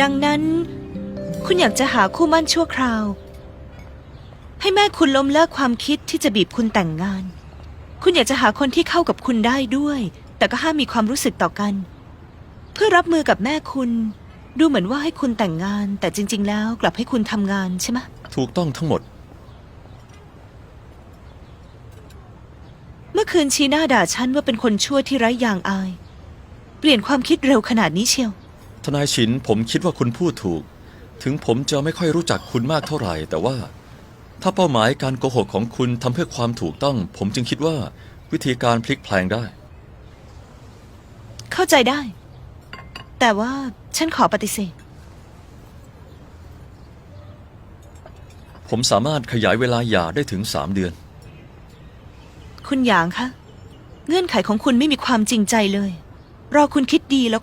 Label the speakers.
Speaker 1: ดังนั้น คุณอยากจะหาคู่มั่นชั่วคราว ให้แม่คุณล้มเลิกความคิดที่จะบีบคุณแต่งงาน คุณอยากจะหาคนที่เข้ากับคุณได้ด้วย แต่ก็ห้ามมีความรู้สึกต่อกัน เพื่อรับมือกับแม่คุณ ดูเหมือนว่าให้คุณแต่งงาน แต่จริง ๆ แล้วกลับให้คุณทำงานใช่ไหม
Speaker 2: ถูกต้องทั้งหมด
Speaker 1: เมื่อคืนชีน่าด่าฉันว่าเป็นคนชั่วที่ไร้ยางอาย เปลี่ยนความคิดเร็วขนาดนี้เชียว
Speaker 2: ทนายฉินผมคิดว่าคุณพูดถูก ถึงผมจะไม่ค่อยรู้จักคุณมากเท่าไหร่ แต่ว่า ถ้าเป้าหมายการโกหกของคุณทำเพื่อความถูกต้อง ผมจึงคิดว่าวิธีการพลิกแพลงได้
Speaker 1: เข้าใจได้ แต่ว่าฉันขอปฏิเสธ
Speaker 2: ผมสามารถขยายเวลาหย่าได้ถึงสามเดือน
Speaker 1: คุณหยางคะ เงื่อนไขของคุณไม่มีความจริงใจเลย รอคุณคิดดีแล้ว